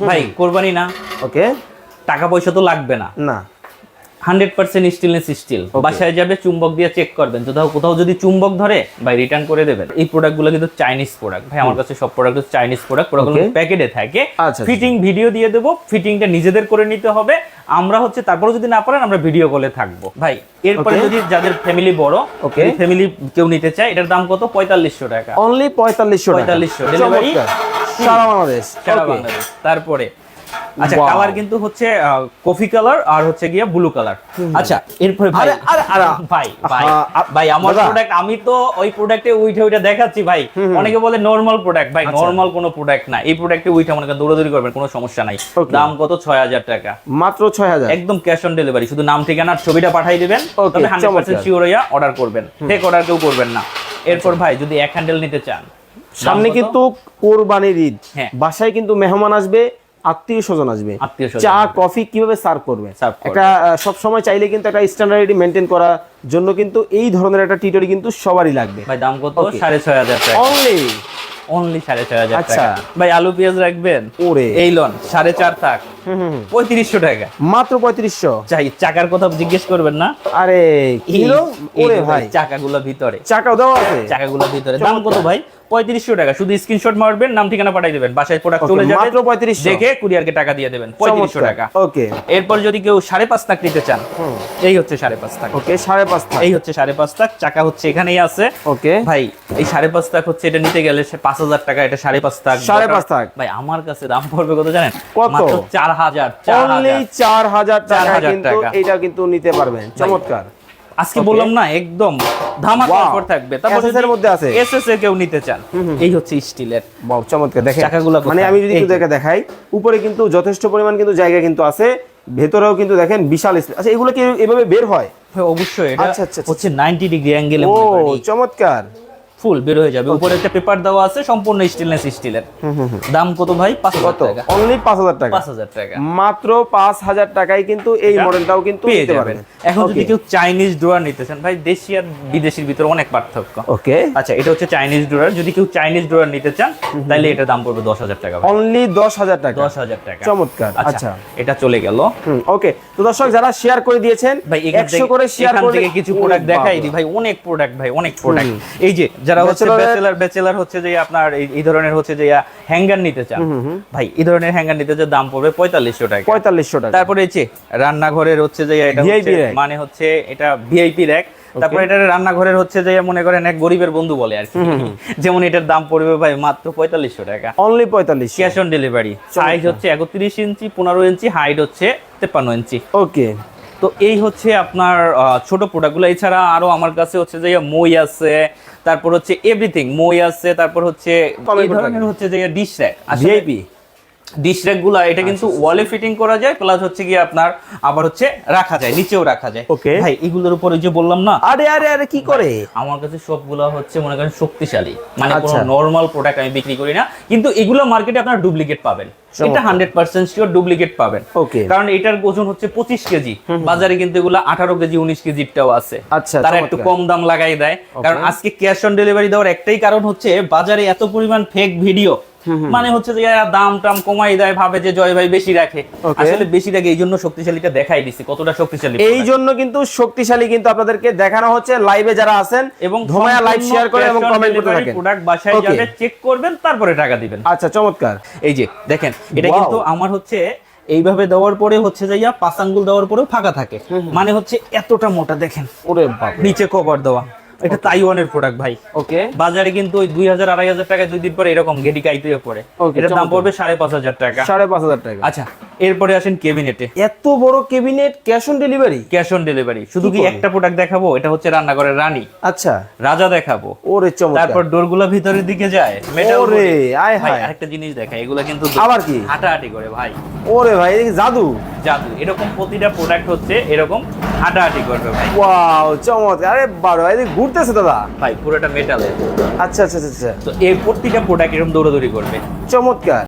ভাই কোরবানি না। ওকে। টাকা পয়সা তো লাগবে না। না। Hundred percent stainless steel. বাসায় যাবে চুম্বক দিয়ে চেক করবেন। কোথাও কোথাও যদি চুম্বক ধরে ভাই রিটার্ন করে দেবেন। এই প্রোডাক্টগুলো কিন্তু চাইনিজ প্রোডাক্ট ভাই আমার কাছে সব প্রোডাক্ট চাইনিজ প্রোডাক্ট প্রোডাক্টগুলো. প্যাকেটে থাকে। আচ্ছা, ফিটিং ভিডিও দিয়ে দেবো। ফিটিংটা নিজেদের করে নিতে হবে। আমরা হচ্ছে তারপরে যদি না পারেন আমরা ভিডিও কলে থাকব। ভাই এরপরে যদি যাদের ফ্যামিলি বড় ওকে। ফ্যামিলি কেউ নিতে চায় এটার দাম কত? পঁয়তাল্লিশশো টাকা। অনলি পঁয়তাল্লিশশো 4500 delivery? সারা বাংলাদেশ। সারা বাংলাদেশ। তারপরে আচ্ছা কালার কিন্তু হচ্ছে কফি কালার আর হচ্ছে গিয়া ব্লু কালার আচ্ছা এরপরে ভাই। আরে, আরে। ভাই ভাই ভাই আমার প্রোডাক্ট আমি তো ওই প্রোডাক্টে উইঠে উইঠে দেখাচ্ছি ভাই। অনেকে বলে নরমাল প্রোডাক্ট ভাই আচ্ছা। নরমাল কোনো প্রোডাক্ট না। এই প্রোডাক্টে উইঠে মনে করেন দৌড়াদৌড়ি করবেন কোনো সমস্যা নাই। দাম কত? ছয় হাজার টাকা। মাত্র ছয় হাজার। একদম ক্যাশ অন ডেলিভারি শুধু নাম ঠিকানা আর ছবিটা পাঠিয়ে দিবেন তবে হান্ড্রেড পার্সেন্ট চমৎকার। শিওর হইয়া অর্ডার করবেন। ফেক অর্ডার কেউ করবেন না। এরপর ভাই যদি এক হ্যান্ডেল নিতে চান সামনে কিন্তু কোরবানির ঈদ। হ্যাঁ। বাসায় কিন্তু মেহমান আসবে আত্মীয় স্বজন আসবে। চা। কফি কীভাবে সার্ভ করবে? একটা সব সময় চাইলে কিন্তু একটা স্ট্যান্ডার্ডি মেনটেন করার জন্য কিন্তু এই ধরনের একটা টিটরি কিন্তু সবারই লাগবে। ভাই দাম কত? Okay. সাড়ে ছয় হাজার টাকা। অনলি অনলি সাড়ে ছয় হাজার আচ্ছা। টাকা। ভাই আলু পেঁয়াজ রাখবেন? ওরে। এই লন সাড়ে চার থাক। পঁয়ত্রিশশো টাকা। মাত্র পঁয়ত্রিশশো? চাই চাকার কথা জিজ্ঞেস করবেন না। আরে কিলো? ওরে ভাই চাকাগুলো ভিতরে। দেওয়া আছে? চাকাগুলো ভিতরে। দাম কত ভাই? পঁয়ত্রিশশো টাকা। শুধু স্ক্রিনশট মারবেন নাম ঠিকানা পাঠিয়ে দেবেন। বাসায় প্রোডাক্ট চলে যাবে। মাত্র 3500 দেখে কুরিয়ারকে টাকা দিয়ে দেবেন। পঁয়ত্রিশশো টাকা। ওকে এরপর যদি কেউ সাড়ে পাঁচ লাখ নিতে চান এই হচ্ছে সাড়ে পাঁচ লাখ। ওকে সাড়ে পাঁচ থাক এই হচ্ছে সাড়ে পাঁচ লাখ। চাকা হচ্ছে এখানেই আছে। ওকে ভাই এই সাড়ে পাঁচ লাখ হচ্ছে এটা নিতে গেলে সে পাঁচ হাজার টাকা এটা সাড়ে পাঁচ লাখ। সাড়ে পাঁচ লাখ। ভাই আমার কাছে দাম পড়বে কত জানেন? কত? চার হাজার চার হাজার। টাকা কিন্তু এটা কিন্তু নিতে পারবেন। চমৎকার। আজকে বললাম না একদম ধামাকা অফার থাকবে। এর মধ্যে আছে। এসএস এর কেউ নিতে চান এই হচ্ছে স্টিলের। বাহ চমৎকার। দেখেন চাকাগুলো মানে আমি যদি একটু দেখে দেখাই উপরে কিন্তু যথেষ্ট পরিমাণ কিন্তু জায়গা কিন্তু আছে ভেতরেও কিন্তু দেখেন বিশাল স্পেস আচ্ছা এগুলো কি এভাবে বের হয়? অবশ্যই। এটা আচ্ছা, আচ্ছা, আচ্ছা। হচ্ছে 90 ডিগ্রি অ্যাঙ্গেলে ও চমৎকার। ফুল বের হয়ে যাবে। উপরে একটা পেপার দেওয়া আছে সম্পূর্ণ স্টেনলেস স্টিলের দাম কত ভাই? পাঁচ কত? টাকা। অনলি পাঁচ হাজার টাকা। পাঁচ হাজার টাকা। মাত্র পাঁচ হাজার টাকায় কিন্তু এই মডেলটাও কিন্তু পেয়ে নিতে যাবেন। এখন যদি কেউ চাইনিজ ড্রয়ার নিতে চান ভাই দেশি আর বিদেশির ভিতরে অনেক পার্থক্য। ওকে আচ্ছা এটা হচ্ছে চাইনিজ ড্রয়ার যদি কেউ চাইনিজ ড্রয়ার নিতে চান তাহলে এটার দাম পড়বে দশ হাজার টাকা ভাই। অনলি দশ হাজার টাকা। দশ হাজার টাকা। চমৎকার, আচ্ছা আচ্ছা। এটা চলে গেল। ওকে তো দর্শক যারা শেয়ার করে দিয়েছেন ভাই একশো করে শেয়ার করে কিছু প্রোডাক্ট দেখাই দিই ভাই অনেক প্রোডাক্ট ভাই অনেক প্রোডাক্ট এই যে যারা হচ্ছে ব্যাচেলার ব্যাচেলার হচ্ছে যে আপনার এই- ধরনের হচ্ছে যে হ্যাঙ্গার নিতে চান। ভাই এই ধরনের হ্যাঙ্গার নিতে যে দাম পড়বে পঁয়তাল্লিশশো টাকা। পঁয়তাল্লিশশো টাকা। তারপরে এই যে রান্নাঘরের হচ্ছে যে এটা। মানে হচ্ছে এটা ভিআইপি র্যাক তারপরে এটা রান্নাঘরের হচ্ছে যে মনে করেন এক গরিবের বন্ধু বলে আর কি। যেমন এটার দাম পড়বে ভাই মাত্র পঁয়তাল্লিশশো টাকা। অনলি পঁয়তাল্লিশ ক্যাশ অন ডেলিভারি সাইজ হচ্ছে একত্রিশ ইঞ্চি পনেরো ইঞ্চি হাইট হচ্ছে তেপ্পান্ন ইঞ্চি। ওকে তো এই হচ্ছে আপনার আহ, ছোট প্রোডাক্টগুলো এছাড়া আরও আমার কাছে হচ্ছে যে মই আছে তারপর হচ্ছে এভরিথিং মই আছে তারপর হচ্ছে এই ধরনের হচ্ছে যে ডিশ র্যাক ভিআইপি ডিশ র্যাকগুলা এটা কিন্তু আচ্ছা, ওয়ালে ফিটিং করা যায় প্লাস হচ্ছে কি আপনার আবার হচ্ছে রাখা যায় নিচেও রাখা যায়। Okay. ভাই এগুলোর উপর যে বললাম না? আরে আরে আরে কি করে? আমার কাছে সবগুলো হচ্ছে মনে করেন শক্তিশালী। মানে কোনো আচ্ছা। নর্মাল প্রোডাক্ট আমি বিক্রি করি না। কিন্তু এগুলো মার্কেটে আপনার ডুপ্লিকেট পাবেন। এটা হান্ড্রেড পার্সেন্ট শিওর ডুপ্লিকেট পাবেন। Okay. কারণ এটার ওজন হচ্ছে পঁচিশ কেজি। বাজারে কিন্তু এগুলো আঠারো কেজি উনিশ কেজিটাও আছে। আচ্ছা, তারা একটু কম দাম লাগাই দেয়। কারণ আজকে ক্যাশ অন ডেলিভারি দেওয়ার একটাই কারণ হচ্ছে বাজারে এত পরিমাণ ফেক ভিডিও মানে হচ্ছে যে দাম টাম কমাই দেয় ভাবে যে জয় ভাই বেশি রাখে। আসলে বেশি রাখে এই জন্য শক্তিশালীটা দেখাই দিচ্ছে কতটা শক্তিশালী এই জন্য কিন্তু শক্তিশালী কিন্তু আপনাদেরকে দেখানো হচ্ছে লাইভে যারা আছেন এবং ধোমায়া লাইভ শেয়ার করে এবং কমেন্ট করতে থাকেন। প্রোডাক্ট বাসায় যাবে চেক করবেন তারপরে টাকা দিবেন। আচ্ছা চমৎকার। এই যে দেখেন এটা কিন্তু আমার হচ্ছে এইভাবে দেওয়ার পরে হচ্ছে যে ইয়া পাঁচ আঙ্গুল দেওয়ার পরেও ফাঁকা থাকে। মানে হচ্ছে এতটা মোটা দেখেন। ওরে নিচে কভার দেওয়া। এটা তাইওয়ানের প্রোডাক্ট ভাই। ওকে বাজারে কিন্তু ওই দুই হাজার আড়াই হাজার টাকা দুই দিন পরে এরকম গেডি কাইতে পড়ে। এটার দাম পড়বে সাড়ে পাঁচ হাজার টাকা। সাড়ে পাঁচ হাজার টাকা। আচ্ছা এরপরে আসেন কেবিনেটে এত বড় cabinet cash on delivery cash on delivery শুধু কি একটা প্রোডাক্ট দেখাবো? এটা হচ্ছে রান্নাঘরের রানী। আচ্ছা। রাজা দেখাবো। ওরে চমৎকার। তারপর ডোরগুলো ভিতরের দিকে যায়। মেটাল ওরে, আয় হায়। আরেকটা জিনিস দেখায় এগুলো কিন্তু আবার কি? হাঁটাহাঁটি করে ভাই। ওরে ভাই জাদু। জাদু। এরকম প্রতিটা প্রোডাক্ট হচ্ছে এরকম হাঁটাহাঁটি করবে ভাই। ওয়াও চমৎকার। আরে বারো এদিকে ঘুরতেছে দাদা? ভাই পুরোটা মেটালের আচ্ছা আচ্ছা আচ্ছা, আচ্ছা। তো এই প্রতিটা প্রোডাক্ট এরকম দৌড়াদৌড়ি করবে। চমৎকার।